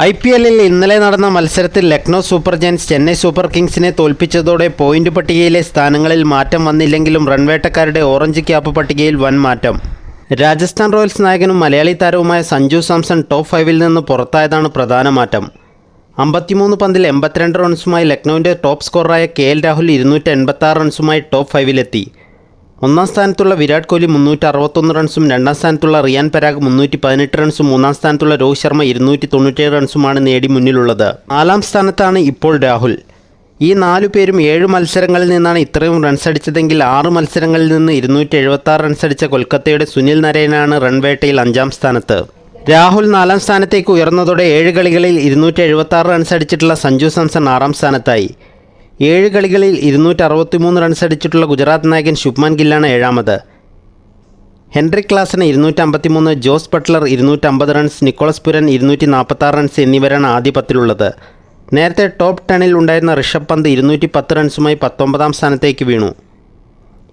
I P എല്ലിൽ ഇന്നലെ നടന്ന മത്സരത്തിൽ Lucknow super giants Chennai super കിങ്സിനെ തോൽപ്പിച്ചതോടെ പോയിന്റ് പട്ടികയിലെ സ്ഥാനങ്ങളിൽ മാറ്റം വന്നില്ലെങ്കിലും റൺവേട്ടക്കാരുടെ ഓറഞ്ച് ക്യാപ്പ് പട്ടികയിൽ വൻ മാറ്റം. രാജസ്ഥാൻ റോയൽസ് നായകനും മലയാളി താരവുമായ സഞ്ജു സാംസൺ ടോപ്പ് ഫൈവിൽ നിന്ന് പുറത്തായതാണ് പ്രധാന മാറ്റം. അമ്പത്തിമൂന്ന് പന്തിൽ എൺപത്തിരണ്ട് റൺസുമായി ലക്നൌവിന്റെ ടോപ്പ് സ്കോറായ കെ എൽ രാഹുൽ ഇരുന്നൂറ്റി എൺപത്താറ് റൺസുമായി ടോപ്പ് ഫൈവിലെത്തി. ഒന്നാം സ്ഥാനത്തുള്ള വിരാട് കോഹ്ലി മുന്നൂറ്റി അറുപത്തൊന്ന് റൺസും രണ്ടാം സ്ഥാനത്തുള്ള റിയാൻ പരാഗ് മുന്നൂറ്റി പതിനെട്ട് റൺസും മൂന്നാം സ്ഥാനത്തുള്ള രോഹിത് ശർമ്മ ഇരുന്നൂറ്റി തൊണ്ണൂറ്റേഴ് റൺസുമാണ് നേടി മുന്നിലുള്ളത്. നാലാം സ്ഥാനത്താണ് ഇപ്പോൾ രാഹുൽ. ഈ നാലു പേരും ഏഴ് മത്സരങ്ങളിൽ നിന്നാണ് ഇത്രയും റൺസ് അടിച്ചതെങ്കിൽ ആറ് മത്സരങ്ങളിൽ നിന്ന് ഇരുന്നൂറ്റി എഴുപത്തി റൺസ് അടിച്ച കൊൽക്കത്തയുടെ സുനിൽ നരേനാണ് റൺവേട്ടയിൽ അഞ്ചാം സ്ഥാനത്ത്. രാഹുൽ നാലാം സ്ഥാനത്തേക്ക് ഉയർന്നതോടെ ഏഴ് കളികളിൽ ഇരുന്നൂറ്റി എഴുപത്തി റൺസ് അടിച്ചിട്ടുള്ള സഞ്ജു സാംസൺ ആറാം സ്ഥാനത്തായി. ഏഴ് കളികളിൽ ഇരുന്നൂറ്റി അറുപത്തിമൂന്ന് റൺസ് അടിച്ചിട്ടുള്ള ഗുജറാത്ത് നായകൻ ശുഭ്മാൻ ഗില്ലാണ് ഏഴാമത്. ഹെൻറി ക്ലാസിന് ഇരുന്നൂറ്റി അമ്പത്തിമൂന്ന് ജോസ് ബട്ട്ലർ ഇരുന്നൂറ്റമ്പത് റൺസ് നിക്കോളസ് പുരൻ ഇരുന്നൂറ്റി നാൽപ്പത്താറ് റൺസ് എന്നിവരാണ് ആദ്യ പത്തിലുള്ളത്. നേരത്തെ ടോപ്പ് ടെണിൽ ഉണ്ടായിരുന്ന ഋഷഭ് പന്ത് ഇരുന്നൂറ്റി പത്ത് റൺസുമായി പത്തൊമ്പതാം സ്ഥാനത്തേക്ക് വീണു.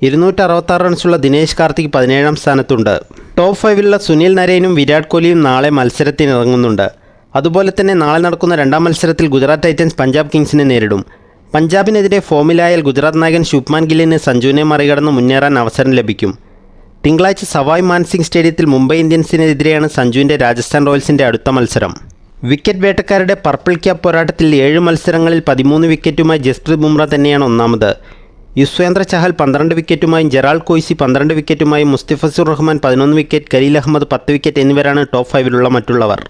ഇരുന്നൂറ്റി അറുപത്താറ് റൺസുള്ള ദിനേശ് കാർത്തിക് പതിനേഴാം സ്ഥാനത്തുണ്ട്. ടോപ്പ് ഫൈവിലുള്ള സുനിൽ നരേനും വിരാട് കോഹ്ലിയും നാളെ മത്സരത്തിനിറങ്ങുന്നുണ്ട്. അതുപോലെ തന്നെ നാളെ നടക്കുന്ന രണ്ടാം മത്സരത്തിൽ ഗുജറാത്ത് ടൈറ്റൻസ് പഞ്ചാബ് കിങ്സിനെ നേരിടും. പഞ്ചാബിനെതിരെ ഫോമിലായാൽ ഗുജറാത്ത് നായകൻ ശുഭ്മാൻ ഗില്ലിന് സഞ്ജുവിനെ മറികടന്ന് മുന്നേറാൻ അവസരം ലഭിക്കും. തിങ്കളാഴ്ച സവായ് മാൻസിംഗ് സ്റ്റേഡിയത്തിൽ മുംബൈ ഇന്ത്യൻസിനെതിരെയാണ് സഞ്ജുവിന്റെ രാജസ്ഥാൻ റോയൽസിന്റെ അടുത്ത മത്സരം. വിക്കറ്റ് വേട്ടക്കാരുടെ പർപ്പിൾ ക്യാപ്പ് പോരാട്ടത്തിൽ ഏഴ് മത്സരങ്ങളിൽ പതിമൂന്ന് വിക്കറ്റുമായി ജസ്പ്രീത് ബുംറ തന്നെയാണ് ഒന്നാമത്. യുസ്വേന്ദ്ര ചഹൽ പന്ത്രണ്ട് വിക്കറ്റുമായും ജെറാൾ കോയ്സി പന്ത്രണ്ട് വിക്കറ്റുമായും മുസ്തിഫസുർ റഹ്മാൻ പതിനൊന്ന് വിക്കറ്റ് കലീൽ അഹമ്മദ് പത്ത് വിക്കറ്റ് എന്നിവരാണ് ടോപ്പ് ഫൈവിലുള്ള മറ്റുള്ളവർ.